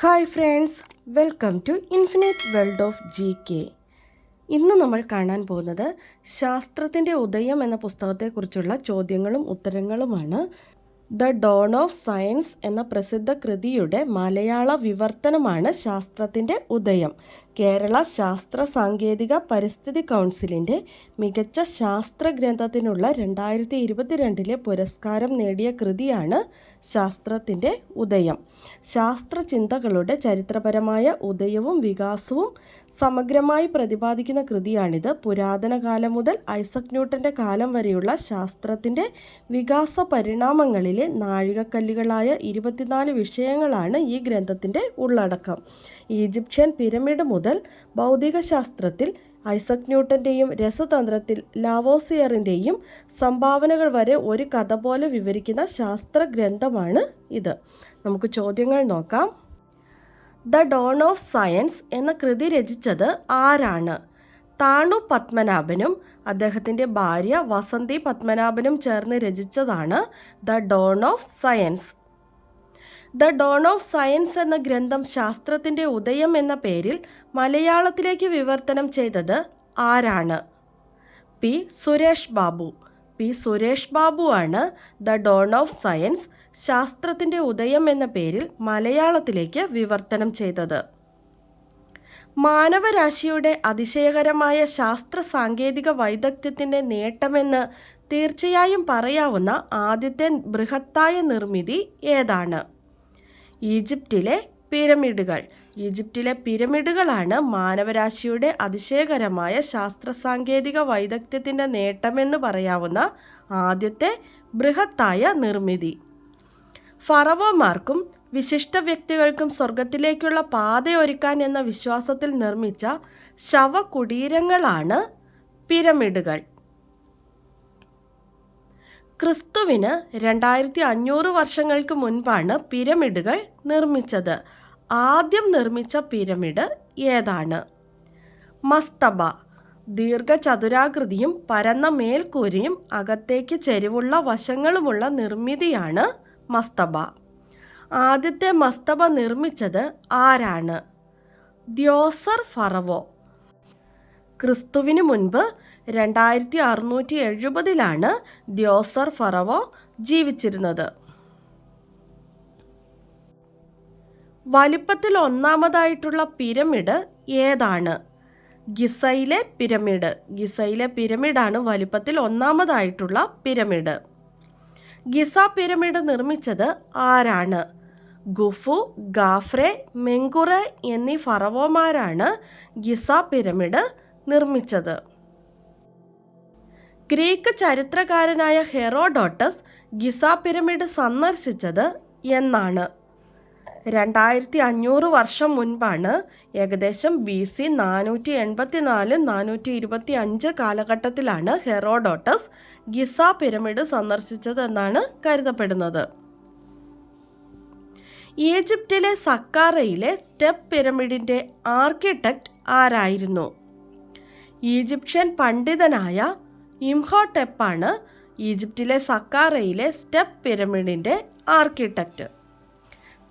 Hi friends welcome to infinite world of G K. ഇന്ന് നമ്മൾ കാണാൻ പോകുന്നത് ശാസ്ത്രത്തിന്റെ ഉദയം എന്ന പുസ്തകത്തെക്കുറിച്ചുള്ള ചോദ്യങ്ങളും ഉത്തരങ്ങളുമാണ്. ദ ഡോൺ ഓഫ് സയൻസ് എന്ന പ്രസിദ്ധ കൃതിയുടെ മലയാള വിവർത്തനമാണ് ശാസ്ത്രത്തിന്റെ ഉദയം. കേരള ശാസ്ത്ര സാങ്കേതിക പരിസ്ഥിതി കൗൺസിലിന്റെ മികച്ച ശാസ്ത്ര ഗ്രന്ഥത്തിനുള്ള രണ്ടായിരത്തി ഇരുപത്തിരണ്ടിലെ പുരസ്കാരം നേടിയ കൃതിയാണ് ശാസ്ത്രത്തിന്റെ ഉദയം. ശാസ്ത്ര ചിന്തകളുടെ ചരിത്രപരമായ ഉദയവും വികാസവും സമഗ്രമായി പ്രതിപാദിക്കുന്ന കൃതിയാണിത്. പുരാതന കാലം മുതൽ ഐസക് ന്യൂട്ടന്റെ കാലം വരെയുള്ള ശാസ്ത്രത്തിന്റെ വികാസ പരിണാമങ്ങളിലെ നാഴികക്കല്ലുകളായ ഇരുപത്തിനാല് വിഷയങ്ങളാണ് ഈ ഗ്രന്ഥത്തിന്റെ ഉള്ളടക്കം. ഈജിപ്ഷ്യൻ പിരമിഡ് മുതൽ ഭൗതികശാസ്ത്രത്തിൽ ഐസക് ന്യൂട്ടന്റെയും രസതന്ത്രത്തിൽ ലാവോസിയറിന്റെയും സംഭാവനകൾ വരെ ഒരു കഥ പോലെ വിവരിക്കുന്ന ശാസ്ത്ര ഗ്രന്ഥമാണ് ഇത്. നമുക്ക് ചോദ്യങ്ങൾ നോക്കാം. ദ ഡോൺ ഓഫ് സയൻസ് എന്ന കൃതി രചിച്ചത് ആരാണ്? താണു പത്മനാഭനും അദ്ദേഹത്തിന്റെ ഭാര്യ വസന്തി പത്മനാഭനും ചേർന്ന് രചിച്ചതാണ് the dawn of science. The dawn of science എന്ന ഗ്രന്ഥം ശാസ്ത്രത്തിന്റെ ഉദയം എന്ന പേരിൽ മലയാളത്തിലേക്ക് വിവർത്തനം ചെയ്തത് ആരാണ്? പി സുരേഷ് ബാബു. പി സുരേഷ് ബാബു ആണ് ദ ഡോൺ ഓഫ് സയൻസ് ശാസ്ത്രത്തിന്റെ ഉദയം എന്ന പേരിൽ മലയാളത്തിലേക്ക് വിവർത്തനം ചെയ്തത്. മാനവരാശിയുടെ അതിശയകരമായ ശാസ്ത്ര സാങ്കേതിക വൈദഗ്ധ്യത്തിന്റെ നേട്ടമെന്ന് തീർച്ചയായും പറയാവുന്ന ആദ്യത്തെ ബൃഹത്തായ നിർമ്മിതി ഏതാണ്? ഈജിപ്തിലെ പിരമിഡുകൾ. ഈജിപ്തിലെ പിരമിഡുകളാണ് മാനവരാശിയുടെ അതിശയകരമായ ശാസ്ത്ര സാങ്കേതിക വൈദഗ്ധ്യത്തിന്റെ നേട്ടമെന്ന് പറയാവുന്ന ആദ്യത്തെ ബൃഹത്തായ നിർമ്മിതി. ഫറവോമാർക്കും വിശിഷ്ട വ്യക്തികൾക്കും സ്വർഗത്തിലേക്കുള്ള പാതയൊരുക്കാൻ എന്ന വിശ്വാസത്തിൽ നിർമ്മിച്ച ശവകുടീരങ്ങളാണ് പിരമിഡുകൾ. ക്രിസ്തുവിന് രണ്ടായിരത്തി അഞ്ഞൂറ് വർഷങ്ങൾക്ക് മുൻപാണ് പിരമിഡുകൾ നിർമ്മിച്ചത്. ആദ്യം നിർമ്മിച്ച പിരമിഡ് ഏതാണ്? മസ്തബ ദീർഘചതുരാകൃതിയും പരന്ന മേൽക്കൂരയും അകത്തേക്ക് ചെരിവുള്ള വശങ്ങളുമുള്ള നിർമ്മിതിയാണ് മസ്തബ. ആദ്യത്തെ മസ്തബ നിർമ്മിച്ചത് ആരാണ്? ദ്യോസർ ഫറവോ. ക്രിസ്തുവിന് മുൻപ് രണ്ടായിരത്തി അറുന്നൂറ്റി എഴുപതിലാണ് ദ്യോസർ ഫറവോ ജീവിച്ചിരുന്നത്. വലിപ്പത്തിൽ ഒന്നാമതായിട്ടുള്ള പിരമിഡ് ഏതാണ്? ഗിസയിലെ പിരമിഡ്. ഗിസയിലെ പിരമിഡാണ് വലിപ്പത്തിൽ ഒന്നാമതായിട്ടുള്ള പിരമിഡ്. ഗിസ പിരമിഡ് നിർമ്മിച്ചത് ആരാണ്? ഗുഫു ഗാഫ്രെ മെങ്കുറ എന്നീ ഫറവോമാരാണ് ഗിസ പിരമിഡ് നിർമ്മിച്ചത്. ഗ്രീക്ക് ചരിത്രകാരനായ ഹെറോഡോട്ടസ് ഗിസ പിരമിഡ് സന്ദർശിച്ചത് എന്നാണ്. രണ്ടായിരത്തി അഞ്ഞൂറ് വർഷം മുൻപാണ് ഏകദേശം ബി സി നാനൂറ്റി എൺപത്തി നാല് നാനൂറ്റി ഇരുപത്തി അഞ്ച് കാലഘട്ടത്തിലാണ് ഹെറോഡോട്ടസ് ഗിസ പിരമിഡ് സന്ദർശിച്ചതെന്നാണ് കരുതപ്പെടുന്നത്. ഈജിപ്തിലെ സക്കാറയിലെ സ്റ്റെപ്പ് പിരമിഡിന്റെ ആർക്കിടെക്റ്റ് ആരായിരുന്നു? ഈജിപ്ഷ്യൻ പണ്ഡിതനായ ഇംഹോടെപ്പാണ് ഈജിപ്തിലെ സക്കാറയിലെ സ്റ്റെപ്പ് പിരമിഡിന്റെ ആർക്കിടെക്റ്റ്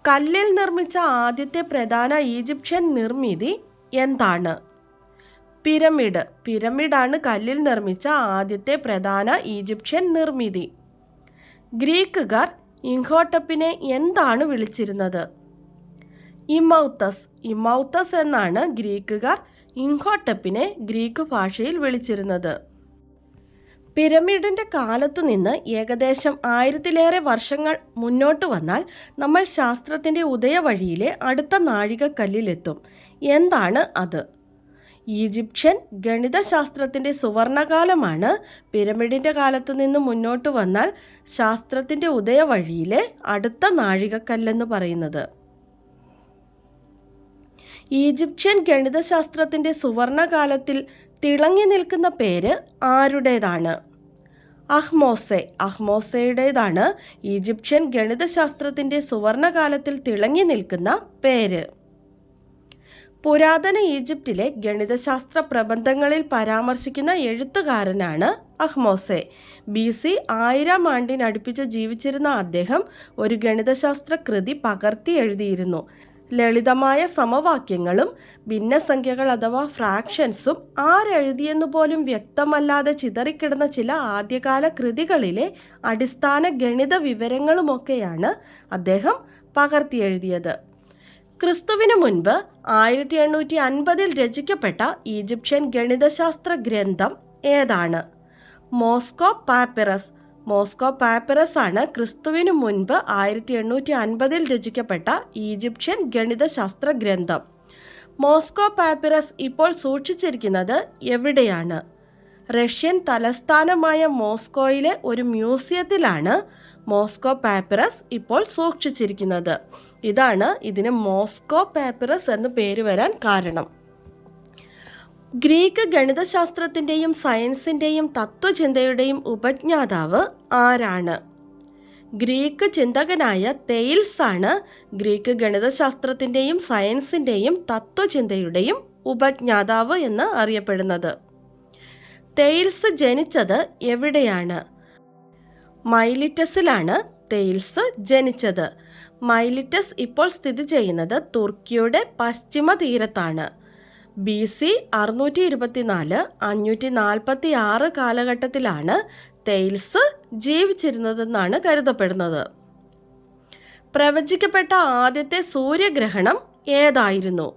കല്ലിൽ നിർമ്മിച്ച ആദ്യത്തെ പ്രധാന ഈജിപ്ഷ്യൻ നിർമ്മിതി എന്താണ്? പിരമിഡ്. പിരമിഡാണ് കല്ലിൽ നിർമ്മിച്ച ആദ്യത്തെ പ്രധാന ഈജിപ്ഷ്യൻ നിർമ്മിതി. ഗ്രീക്കുകാർ ഇൻഹോട്ടപ്പിനെ എന്താണ് വിളിച്ചിരുന്നത്? ഇമൗത്തസ്. ഇമൗത്തസ് എന്നാണ് ഗ്രീക്കുകാർ ഇൻഹോട്ടപ്പിനെ ഗ്രീക്ക് ഭാഷയിൽ വിളിച്ചിരുന്നത്. പിരമിഡിന്റെ കാലത്തു നിന്ന് ഏകദേശം ആയിരത്തിലേറെ വർഷങ്ങൾ മുന്നോട്ട് വന്നാൽ നമ്മൾ ശാസ്ത്രത്തിന്റെ ഉദയവഴിയിലെ അടുത്ത നാഴികക്കല്ലിലെത്തും. എന്താണ് അത്? ഈജിപ്ഷ്യൻ ഗണിതശാസ്ത്രത്തിന്റെ സുവർണകാലമാണ്. പിരമിഡിന്റെ കാലത്തു നിന്ന് മുന്നോട്ട് വന്നാൽ ശാസ്ത്രത്തിന്റെ ഉദയവഴിയിലെ അടുത്ത നാഴികക്കല്ലെന്ന് പറയുന്നത്. ഈജിപ്ഷ്യൻ ഗണിതശാസ്ത്രത്തിന്റെ സുവർണകാലത്തിൽ തിളങ്ങി നിൽക്കുന്ന പേര് ആരുടേതാണ്? അഹ്മോസെ. അഹ്മോസയുടേതാണ് ഈജിപ്ഷ്യൻ ഗണിതശാസ്ത്രത്തിന്റെ സുവർണകാലത്തിൽ തിളങ്ങി നിൽക്കുന്ന പേര്. പുരാതന ഈജിപ്തിലെ ഗണിതശാസ്ത്ര പ്രബന്ധങ്ങളിൽ പരാമർശിക്കുന്ന എഴുത്തുകാരനാണ് അഹ്മോസെ. ബി സി ആയിരം ആണ്ടിനടുപ്പിച്ച് ജീവിച്ചിരുന്ന അദ്ദേഹം ഒരു ഗണിതശാസ്ത്ര കൃതി പകർത്തി എഴുതിയിരുന്നു. ലളിതമായ സമവാക്യങ്ങളും ഭിന്നസംഖ്യകൾ അഥവാ ഫ്രാക്ഷൻസും ആരെഴുതിയെന്ന് പോലും വ്യക്തമല്ലാതെ ചിതറിക്കിടന്ന ചില ആദ്യകാല കൃതികളിലെ അടിസ്ഥാന ഗണിത വിവരങ്ങളുമൊക്കെയാണ് അദ്ദേഹം പകർത്തിയെഴുതിയത്. ക്രിസ്തുവിന് മുൻപ് ആയിരത്തി എണ്ണൂറ്റി അൻപതിൽ രചിക്കപ്പെട്ട ഈജിപ്ഷ്യൻ ഗണിതശാസ്ത്ര ഗ്രന്ഥം ഏതാണ്? മോസ്കോ പാപ്പിറസ് മോസ്കോ പാപ്പറസ് ആണ് ക്രിസ്തുവിനു മുൻപ് ആയിരത്തി എണ്ണൂറ്റി അൻപതിൽ രചിക്കപ്പെട്ട ഈജിപ്ഷ്യൻ ഗണിതശാസ്ത്ര ഗ്രന്ഥം. മോസ്കോ പാപ്പിറസ് ഇപ്പോൾ സൂക്ഷിച്ചിരിക്കുന്നത് എവിടെയാണ്? റഷ്യൻ തലസ്ഥാനമായ മോസ്കോയിലെ ഒരു മ്യൂസിയത്തിലാണ് മോസ്കോ പാപ്പിറസ് ഇപ്പോൾ സൂക്ഷിച്ചിരിക്കുന്നത്. ഇതാണ് ഇതിന് മോസ്കോ പാപ്പിറസ് എന്ന് പേര് വരാൻ കാരണം. ഗ്രീക്ക് ഗണിതശാസ്ത്രത്തിന്റെയും സയൻസിന്റെയും തത്വചിന്തയുടെയും ഉപജ്ഞാതാവ് ആരാണ്? ഗ്രീക്ക് ചിന്തകനായ തെയിൽസ് ആണ് ഗ്രീക്ക് ഗണിതശാസ്ത്രത്തിന്റെയും സയൻസിന്റെയും തത്വചിന്തയുടെയും ഉപജ്ഞാതാവ് എന്ന് അറിയപ്പെടുന്നത്. തെയിൽസ് ജനിച്ചത് എവിടെയാണ്? മൈലിറ്റസിലാണ് തെയിൽസ് ജനിച്ചത്. മൈലിറ്റസ് ഇപ്പോൾ സ്ഥിതി ചെയ്യുന്നത് തുർക്കിയുടെ പശ്ചിമ തീരത്താണ്. ബി സി അറുന്നൂറ്റി ഇരുപത്തിനാല് അഞ്ഞൂറ്റി നാൽപ്പത്തി ആറ് കാലഘട്ടത്തിലാണ് തെയിൽസ് ജീവിച്ചിരുന്നതെന്നാണ് കരുതപ്പെടുന്നത്. പ്രവചിക്കപ്പെട്ട ആദ്യത്തെ സൂര്യഗ്രഹണം ഏതായിരുന്നു?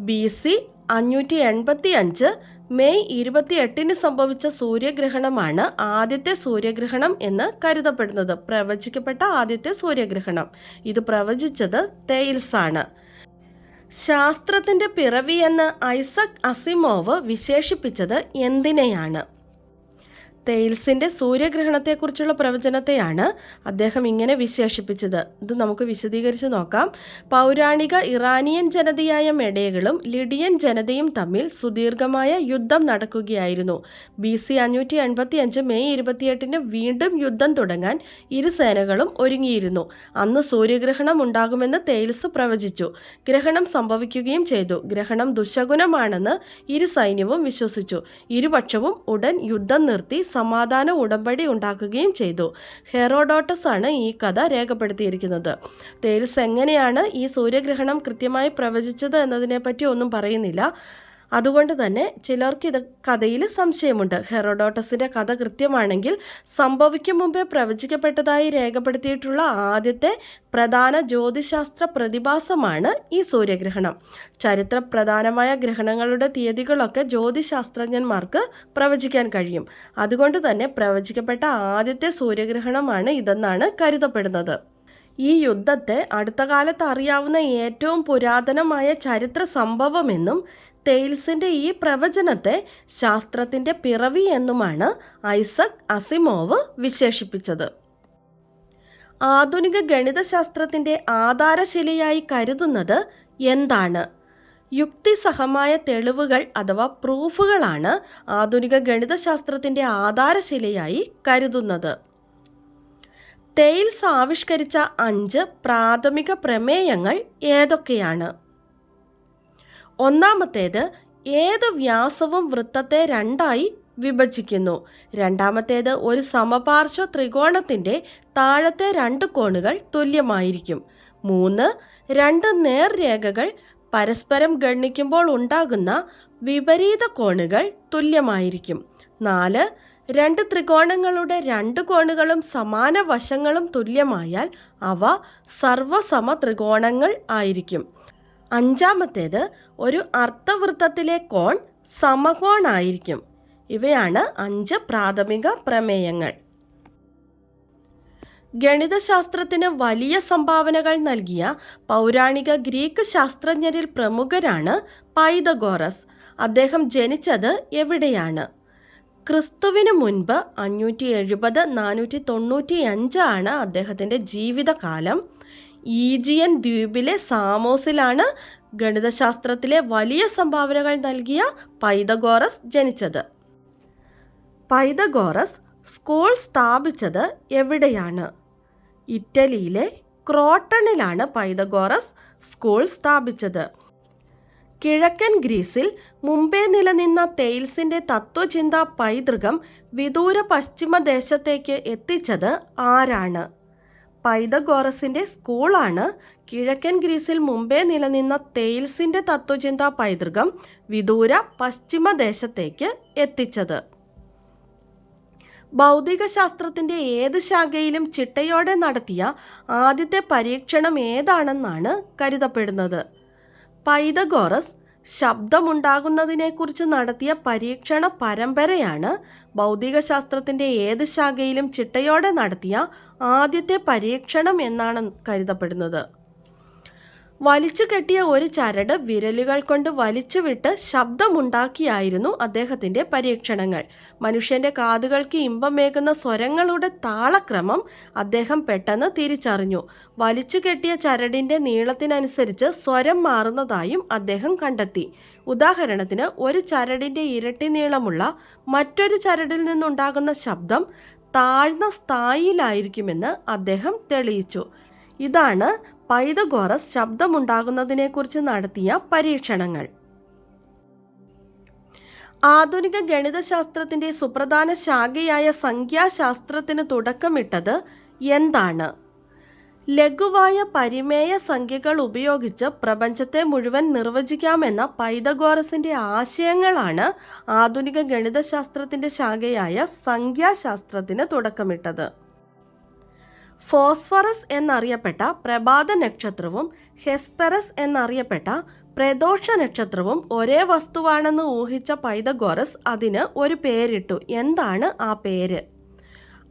ബി സി അഞ്ഞൂറ്റി എൺപത്തി അഞ്ച് മെയ് ഇരുപത്തിയെട്ടിന് സംഭവിച്ച സൂര്യഗ്രഹണമാണ് ആദ്യത്തെ സൂര്യഗ്രഹണം എന്ന് കരുതപ്പെടുന്നത്. പ്രവചിക്കപ്പെട്ട ആദ്യത്തെ സൂര്യഗ്രഹണം. ഇത് പ്രവചിച്ചത് തെയിൽസാണ്. ആണ് ശാസ്ത്രത്തിന്റെ പിറവി എന്ന് ഐസക് അസിമോവ് വിശേഷിപ്പിച്ചത് എന്തിനെയാണ്? തെയിൽസിന്റെ സൂര്യഗ്രഹണത്തെക്കുറിച്ചുള്ള പ്രവചനത്തെയാണ് അദ്ദേഹം ഇങ്ങനെ വിശേഷിപ്പിച്ചത്. ഇത് നമുക്ക് വിശദീകരിച്ച് നോക്കാം. പൗരാണിക ഇറാനിയൻ ജനതയായ മെഡേകളും ലിഡിയൻ ജനതയും തമ്മിൽ സുദീർഘമായ യുദ്ധം നടക്കുകയായിരുന്നു. ബി സി അഞ്ഞൂറ്റി എൺപത്തി അഞ്ച് മെയ് ഇരുപത്തിയെട്ടിന് വീണ്ടും യുദ്ധം തുടങ്ങാൻ ഇരു സേനകളും ഒരുങ്ങിയിരുന്നു. അന്ന് സൂര്യഗ്രഹണം ഉണ്ടാകുമെന്ന് തെയിൽസ് പ്രവചിച്ചു. ഗ്രഹണം സംഭവിക്കുകയും ചെയ്തു. ഗ്രഹണം ദുശകുനമാണെന്ന് ഇരു സൈന്യവും വിശ്വസിച്ചു. ഇരുപക്ഷവും ഉടൻ യുദ്ധം നിർത്തി സമാധാന ഉടമ്പടി ഉണ്ടാക്കുകയും ചെയ്തു. ഹെറോഡോട്ടസ് ആണ് ഈ കഥ രേഖപ്പെടുത്തിയിരിക്കുന്നത്. തേൽസ് എങ്ങനെയാണ് ഈ സൂര്യഗ്രഹണം കൃത്യമായി പ്രവചിച്ചത് എന്നതിനെപ്പറ്റി ഒന്നും പറയുന്നില്ല. അതുകൊണ്ട് തന്നെ ചിലർക്ക് ഇത് കഥയിൽ സംശയമുണ്ട്. ഹെറോഡോട്ടസിന്റെ കഥ കൃത്യമാണെങ്കിൽ സംഭവിക്കും മുമ്പേ പ്രവചിക്കപ്പെട്ടതായി രേഖപ്പെടുത്തിയിട്ടുള്ള ആദ്യത്തെ പ്രധാന ജ്യോതിശാസ്ത്ര പ്രതിഭാസമാണ് ഈ സൂര്യഗ്രഹണം. ചരിത്ര പ്രധാനമായ ഗ്രഹണങ്ങളുടെ തീയതികളൊക്കെ ജ്യോതിശാസ്ത്രജ്ഞന്മാർക്ക് പ്രവചിക്കാൻ കഴിയും. അതുകൊണ്ട് തന്നെ പ്രവചിക്കപ്പെട്ട ആദ്യത്തെ സൂര്യഗ്രഹണമാണ് ഇതെന്നാണ് കരുതപ്പെടുന്നത്. ഈ യുദ്ധത്തെ അടുത്ത കാലത്ത് അറിയാവുന്ന ഏറ്റവും പുരാതനമായ ചരിത്ര സംഭവമെന്നും തെയിൽസിന്റെ ഈ പ്രവചനത്തെ ശാസ്ത്രത്തിന്റെ പിറവി എന്നുമാണ് ഐസക് അസിമോവ് വിശേഷിപ്പിച്ചത്. ആധുനിക ഗണിതശാസ്ത്രത്തിന്റെ ആധാരശിലയായി കരുതുന്നത് എന്താണ്? യുക്തിസഹമായ തെളിവുകൾ അഥവാ പ്രൂഫുകളാണ് ആധുനിക ഗണിതശാസ്ത്രത്തിന്റെ ആധാരശിലയായി കരുതുന്നത്. തെയിൽസ് ആവിഷ്കരിച്ച അഞ്ച് പ്രാഥമിക പ്രമേയങ്ങൾ ഏതൊക്കെയാണ്? ഒന്നാമത്തേത് ഏത് വ്യാസവും വൃത്തത്തെ രണ്ടായി വിഭജിക്കുന്നു. രണ്ടാമത്തേത് ഒരു സമപാർശ്വ ത്രികോണത്തിന്റെ താഴത്തെ രണ്ട് കോണുകൾ തുല്യമായിരിക്കും. മൂന്ന് രണ്ട് നേർരേഖകൾ പരസ്പരം ഗണ്ണിക്കുമ്പോൾ ഉണ്ടാകുന്ന വിപരീത കോണുകൾ തുല്യമായിരിക്കും. നാല് രണ്ട് ത്രികോണങ്ങളുടെ രണ്ട് കോണുകളും സമാന വശങ്ങളും തുല്യമായാൽ അവ സർവസമ ത്രികോണങ്ങൾ ആയിരിക്കും. അഞ്ചാമത്തേത് ഒരു അർത്ഥവൃത്തത്തിലെ കോൺ സമകോണായിരിക്കും. ഇവയാണ് അഞ്ച് പ്രാഥമിക പ്രമേയങ്ങൾ. ഗണിതശാസ്ത്രത്തിന് വലിയ സംഭാവനകൾ നൽകിയ പൗരാണിക ഗ്രീക്ക് ശാസ്ത്രജ്ഞരിൽ പ്രമുഖരാണ് പൈതഗോറസ്. അദ്ദേഹം ജനിച്ചത് എവിടെയാണ്? ക്രിസ്തുവിന് മുൻപ് അഞ്ഞൂറ്റി എഴുപത് നാനൂറ്റി തൊണ്ണൂറ്റി അഞ്ചാണ് അദ്ദേഹത്തിന്റെ ജീവിതകാലം. ഈജിയൻ ദ്വീപിലെ സാമോസിലാണ് ഗണിതശാസ്ത്രത്തിലെ വലിയ സംഭാവനകൾ നൽകിയ പൈതഗോറസ് ജനിച്ചത്. പൈതഗോറസ് സ്കൂൾ സ്ഥാപിച്ചത് എവിടെയാണ്? ഇറ്റലിയിലെ ക്രോട്ടണിലാണ് പൈതഗോറസ് സ്കൂൾ സ്ഥാപിച്ചത്. കിഴക്കൻ ഗ്രീസിൽ മുമ്പേ നിലനിന്ന തെയിൽസിന്റെ തത്വചിന്താ പൈതൃകം വിദൂര പശ്ചിമദേശത്തേക്ക് എത്തിച്ചത് ആരാണ്? പൈതഗോറസിന്റെ സ്കൂളാണ്. കിഴക്കൻ ഗ്രീസിൽ മുമ്പേ നിലനിന്ന തെയിൽസിന്റെ തത്വചിന്താ പൈതൃകം വിദൂര പശ്ചിമ ദേശത്തേക്ക് എത്തിച്ചത്. ഭൗതിക ശാസ്ത്രത്തിന്റെ ഏത് ശാഖയിലും ചിട്ടയോടെ നടത്തിയ ആദ്യത്തെ പരീക്ഷണം ഏതാണെന്നാണ് കരുതപ്പെടുന്നത്. പൈതഗോറസ് ശബ്ദമുണ്ടാകുന്നതിനെക്കുറിച്ച് നടത്തിയ പരീക്ഷണ പരമ്പരയാണ് ഭൗതികശാസ്ത്രത്തിന്റെ ഏത് ശാഖയിലും ചിട്ടയോടെ നടത്തിയ ആദ്യത്തെ പരീക്ഷണം എന്നാണ് കരുതപ്പെടുന്നത്. വലിച്ചു കെട്ടിയ ഒരു ചരട് വിരലുകൾ കൊണ്ട് വലിച്ചുവിട്ട് ശബ്ദമുണ്ടാക്കിയായിരുന്നു അദ്ദേഹത്തിന്റെ പരീക്ഷണങ്ങൾ. മനുഷ്യന്റെ കാതുകൾക്ക് ഇമ്പമേകുന്ന സ്വരങ്ങളുടെ താളക്രമം അദ്ദേഹം പെട്ടെന്ന് തിരിച്ചറിഞ്ഞു. വലിച്ചു കെട്ടിയ ചരടിന്റെ നീളത്തിനനുസരിച്ച് സ്വരം മാറുന്നതായും അദ്ദേഹം കണ്ടെത്തി. ഉദാഹരണത്തിന് ഒരു ചരടിന്റെ ഇരട്ടി നീളമുള്ള മറ്റൊരു ചരടിൽ നിന്നുണ്ടാകുന്ന ശബ്ദം താഴ്ന്ന സ്ഥായിലായിരിക്കുമെന്ന് അദ്ദേഹം തെളിയിച്ചു. ഇതാണ് പൈതഗോറസ് ശബ്ദമുണ്ടാകുന്നതിനെക്കുറിച്ച് നടത്തിയ പരീക്ഷണങ്ങൾ. ആധുനിക ഗണിതശാസ്ത്രത്തിന്റെ സുപ്രധാന ശാഖയായ സംഖ്യാശാസ്ത്രത്തിന് തുടക്കമിട്ടത് എന്താണ്? ലഘുവായ പരിമേയ സംഖ്യകൾ ഉപയോഗിച്ച് പ്രപഞ്ചത്തെ മുഴുവൻ നിർവചിക്കാമെന്ന പൈതഗോറസിന്റെ ആശയങ്ങളാണ് ആധുനിക ഗണിതശാസ്ത്രത്തിന്റെ ശാഖയായ സംഖ്യാശാസ്ത്രത്തിന് തുടക്കമിട്ടത്. ഫോസ്ഫറസ് എന്നറിയപ്പെട്ട പ്രഭാത നക്ഷത്രവും ഹെസ്പെറസ് എന്നറിയപ്പെട്ട പ്രദോഷ നക്ഷത്രവും ഒരേ വസ്തുവാണെന്ന് ഊഹിച്ച പൈതഗോറസ് അതിന് ഒരു പേരിട്ടു. എന്താണ് ആ പേര്?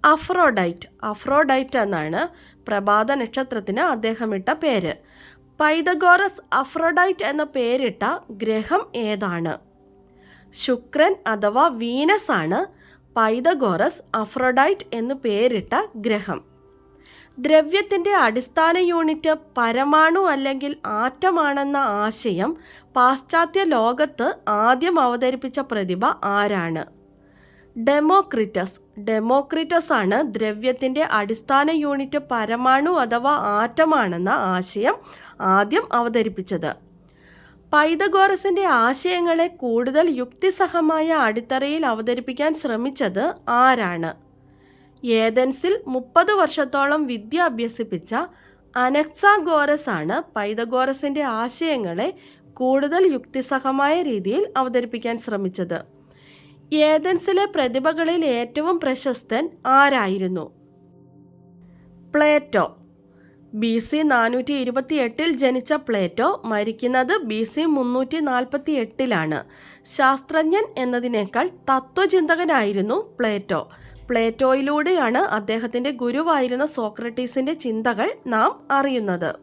അഫ്രോഡൈറ്റ്. അഫ്രോഡൈറ്റ് എന്നാണ് പ്രഭാത നക്ഷത്രത്തിന് അദ്ദേഹം ഇട്ട പേര്. പൈതഗോറസ് അഫ്രോഡൈറ്റ് എന്ന പേരിട്ട ഗ്രഹം ഏതാണ്? ശുക്രൻ അഥവാ വീനസ് ആണ് പൈതഗോറസ് അഫ്രോഡൈറ്റ് എന്ന് പേരിട്ട ഗ്രഹം. ദ്രവ്യത്തിന്റെ അടിസ്ഥാന യൂണിറ്റ് പരമാണു അല്ലെങ്കിൽ ആറ്റമാണെന്ന ആശയം പാശ്ചാത്യ ലോകത്ത് ആദ്യം അവതരിപ്പിച്ച പ്രതിഭ ആരാണ്? ഡെമോക്രിറ്റസ്. ഡെമോക്രിറ്റസ് ആണ് ദ്രവ്യത്തിന്റെ അടിസ്ഥാന യൂണിറ്റ് പരമാണു അഥവാ ആറ്റമാണെന്ന ആശയം ആദ്യം അവതരിപ്പിച്ചത്. പൈതഗോറസിന്റെ ആശയങ്ങളെ കൂടുതൽ യുക്തിസഹമായ അടിത്തറയിൽ അവതരിപ്പിക്കാൻ ശ്രമിച്ചത് ആരാണ്? ഏതൻസിൽ മുപ്പത് വർഷത്തോളം വിദ്യ അഭ്യസിപ്പിച്ച അനക്സാഗോറസ് ആണ് പൈതഗോറസിന്റെ ആശയങ്ങളെ കൂടുതൽ യുക്തിസഹമായ രീതിയിൽ അവതരിപ്പിക്കാൻ ശ്രമിച്ചത്. ഏതൻസിലെ പ്രതിഭകളിൽ ഏറ്റവും പ്രശസ്തൻ ആരായിരുന്നു? പ്ലേറ്റോ. ബി സി നാനൂറ്റി ഇരുപത്തി എട്ടിൽ ജനിച്ച പ്ലേറ്റോ മരിക്കുന്നത് ബി സി മുന്നൂറ്റി നാൽപ്പത്തി എട്ടിലാണ് ശാസ്ത്രജ്ഞൻ എന്നതിനേക്കാൾ തത്വചിന്തകനായിരുന്നു പ്ലേറ്റോ. പ്ലേറ്റോയിലൂടെയാണ് അദ്ദേഹത്തിന്റെ ഗുരുവായിരുന്ന സോക്രട്ടീസിന്റെ ചിന്തകൾ നാം അറിയുന്നത്.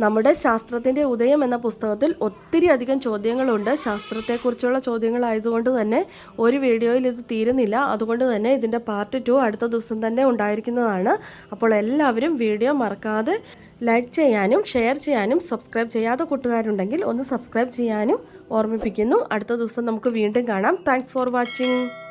നമ്മുടെ ശാസ്ത്രത്തിന്റെ ഉദയം എന്ന പുസ്തകത്തിൽ ഒത്തിരി അധികം ചോദ്യങ്ങളുണ്ട്. ശാസ്ത്രത്തെക്കുറിച്ചുള്ള ചോദ്യങ്ങളായതുകൊണ്ട് തന്നെ ഒരു വീഡിയോയിൽ ഇത് തീരുന്നില്ല. അതുകൊണ്ട് തന്നെ ഇതിന്റെ പാർട്ട് ടു അടുത്ത ദിവസം തന്നെ ഉണ്ടായിരിക്കുന്നതാണ്. അപ്പോൾ എല്ലാവരും വീഡിയോ മറക്കാതെ ലൈക്ക് ചെയ്യാനും ഷെയർ ചെയ്യാനും സബ്സ്ക്രൈബ് ചെയ്യാത്ത കൂട്ടുകാരുണ്ടെങ്കിൽ ഒന്ന് സബ്സ്ക്രൈബ് ചെയ്യാനും ഓർമ്മിപ്പിക്കുന്നു. അടുത്ത ദിവസം നമുക്ക് വീണ്ടും കാണാം. Thanks for watching.